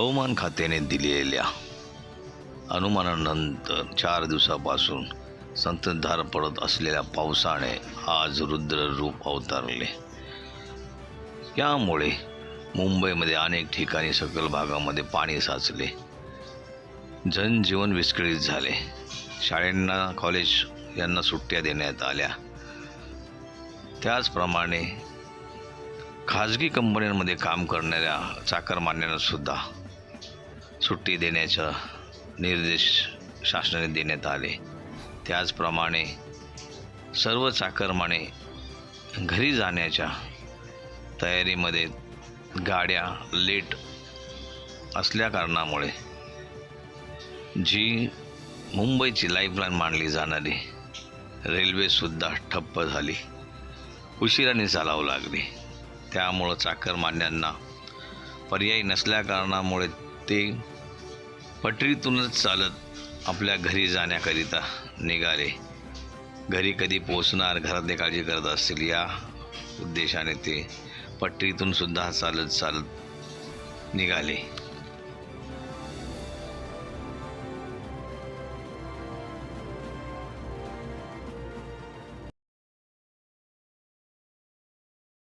हवामान खात्याने दिलेल्या अनुमानानंतर चार दिवसापासून संततधार पडत असलेल्या पावसाने आज रुद्र रूप अवतारले. यामुळे मुंबईमध्ये अनेक ठिकाणी सकल भागामध्ये पाणी साचले. जनजीवन विस्कळीत झाले. शाळांना कॉलेज यांना सुट्ट्या देण्यात आल्या. त्याचप्रमाणे खाजगी कंपन्यांमध्ये काम करणाऱ्या चाकरमान्यांनासुद्धा सुट्टी देण्याचा निर्देश शासनाने देण्यात आले. त्याचप्रमाणे सर्व चाकरमाने घरी जाण्याच्या तयारीमध्ये गाड्या लेट असल्या कारणामुळे जी मुंबईची लाईफलाईन मानली जाणारी रेल्वेसुद्धा ठप्प झाली. उशिराने चालावं लागली. त्यामुळं चाकरमान्यांना पर्यायी नसल्या कारणामुळे ते पटरीतूनच चालत आपल्या घरी जाण्याकरिता निघाले. घरी कधी पोचणार घरातले काळजी करत असतील या उद्देशाने ते पटरीतून सुद्धा चालत चालत निघाले.